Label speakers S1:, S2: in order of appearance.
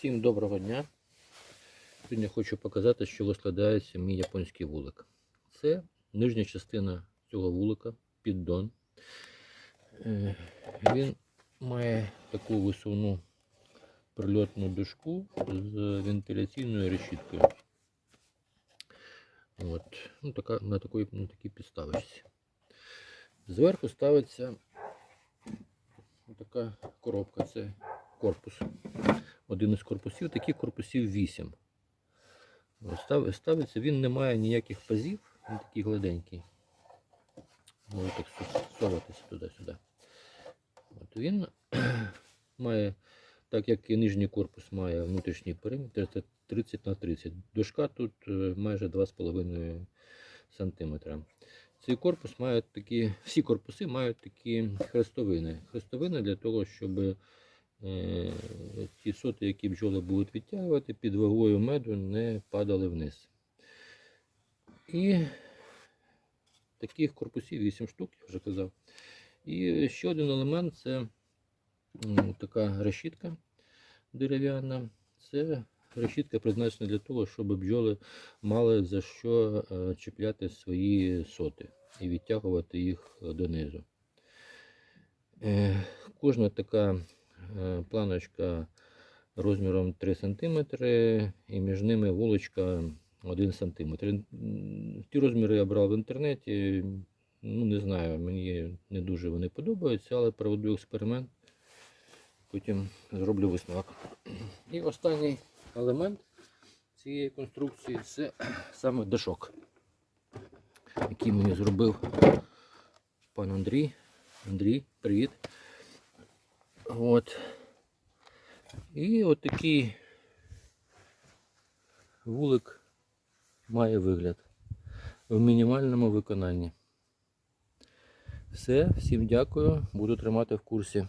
S1: Всім доброго дня. Сьогодні хочу показати, з чого складається мій японський вулик. Це нижня частина цього вулика, піддон. Е, Він має таку висувну прильотну дошку з вентиляційною решіткою. От. Ну, така, на, такій, на такій підставочці. Зверху ставиться така коробка, це корпус один із корпусів, таких корпусів 8. Став, ставиться, він не має ніяких пазів, він такий гладенький. Може так соватися туди-сюди. Він має, так як і нижній корпус має внутрішній периметр, це 30 на 30. Дошка тут е, майже 2,5 см. Цей корпус має такі, всі корпуси мають такі хрестовини. Хрестовини для того, щоб ті соти, які бджоли будуть відтягувати, під вагою меду не падали вниз. І таких корпусів 8 штук, я вже казав. І ще один елемент це така решітка дерев'яна. Це решітка призначена для того, щоб бджоли мали за що е, чіпляти свої соти і відтягувати їх донизу. Е, Кожна така е, планочка розміром 3 см і між ними вулочка 1 см. Ті розміри я брав в інтернеті. Ну, не знаю, мені не дуже вони подобаються, але проведу експеримент. Потім зроблю висновок. І останній елемент цієї конструкції це саме дашок, який мені зробив пан Андрій. Андрій, привіт. От. І от такий вулик має вигляд в мінімальному виконанні. Все, всім дякую, буду тримати в курсі.